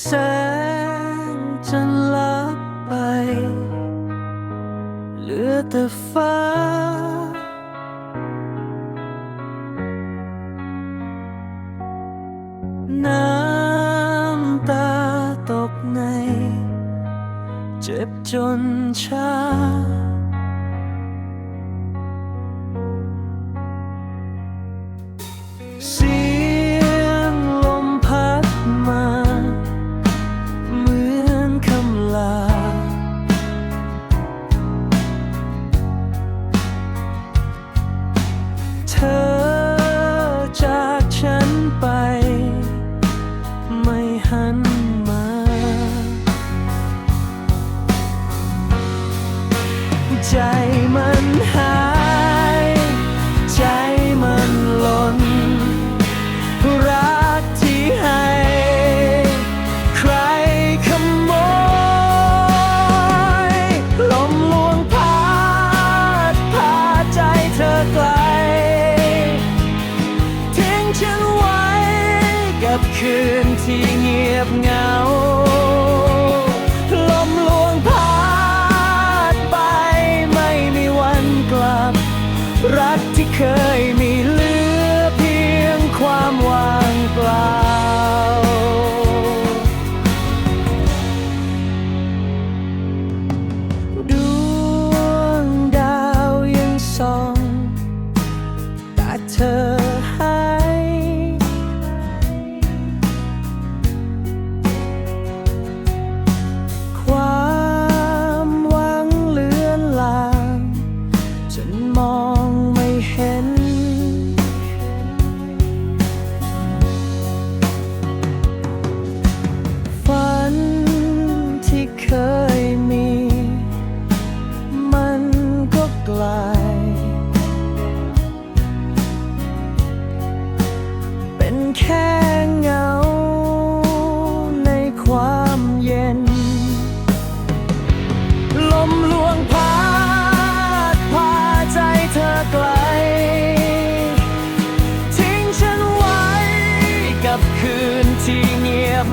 แสงจะลับไป เหลือแต่ฟ้า น้ำตาตกใน เจ็บจนชา ใจมันหาย ใจมันหล่นรักที่ให้ ใครขโมยลมลวงพาดพาใจเธอไกล ทิ้งฉันไว้กับคืนที่เงียบเหงา more.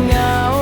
now.